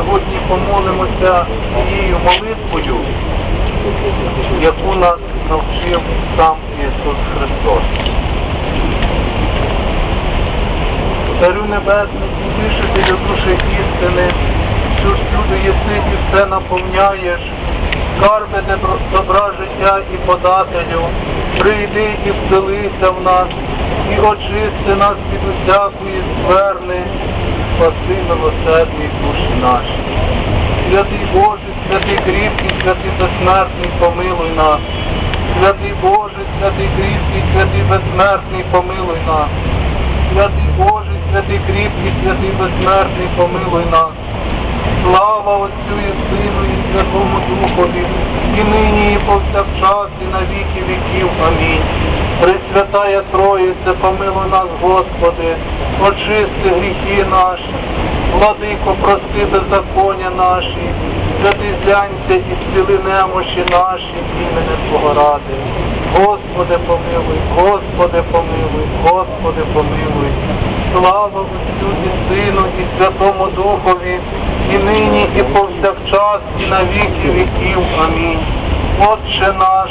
сьогодні помолимося цією молитвою, яку нас навчив сам Ісус Христос. Царю Небесний, утішителю душі істини, що ж люди єси і все наповняєш, скарби добра життя і подателю, прийди і вселися в нас, і очисти нас від усякої скверни, спаси милосердні душі наші. Святий Боже, святий кріпкий, святий безсмертний, помилуй нас. Святий Боже, святий кріпкий, святий безсмертний, помилуй нас. Святий Боже, святий кріпкий, святий безсмертний, помилуй нас. Слава Отцю і Сину і Святому Духові, і нині, і повсякчас, і на віки віків. Амінь. Пресвятая Троїце, помилуй нас, Господи, очисти гріхи наші, владико, прости беззаконня наші, святий зглянься і зціли немощі наші, іменем Твого ради. Господи, помилуй, Господи, помилуй, Господи, помилуй. Слава Отцю Сину і Святому Духові, і нині, і повсякчас, і на віки віків. Амінь. Отче наш,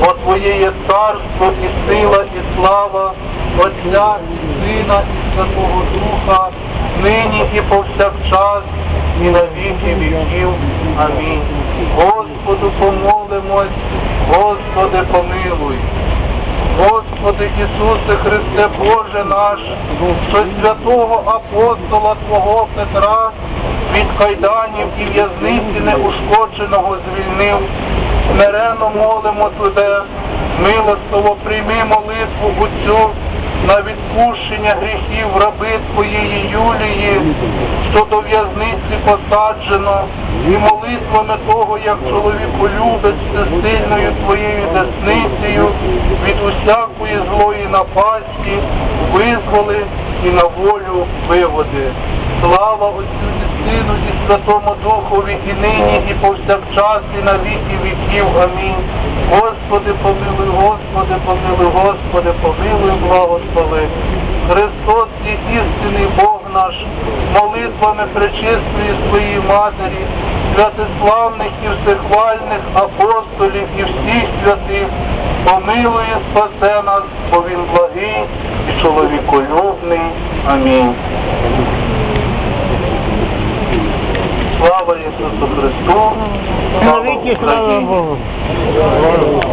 Бо Твоє є царство і сила, і слава, Отця і Сина, і Святого Духа, нині і повсякчас, і на віки віків. Амінь. Господу помолимось, Господи помилуй. Господи Ісусе Христе Боже наш, що святого апостола Твого Петра від кайданів і в'язниці неушкодженого звільнив, смиренно молимо Тебе, милостиво прийми молитву Отцю на відпущення гріхів раби Твоєї Юлії, що до в'язниці посаджено, і молитвами того, як чоловіку любить всесильною Твоєю десницею від усякої злої напасті, визволи і на волю виводи. Слава Отцю Сину і Святому Духові, і нині, і повсякчас, і на віки віків. Амінь. Господи, помилуй, Господи, помилуй, Господи, помилуй, благослови. Христос і істинний Бог наш, молитвами пречистої своєї Матері, святославних і всехвальних апостолів і всіх святих, помилує, спасе нас, бо Він благий і чоловіколюбний. Амінь. Não, não, não.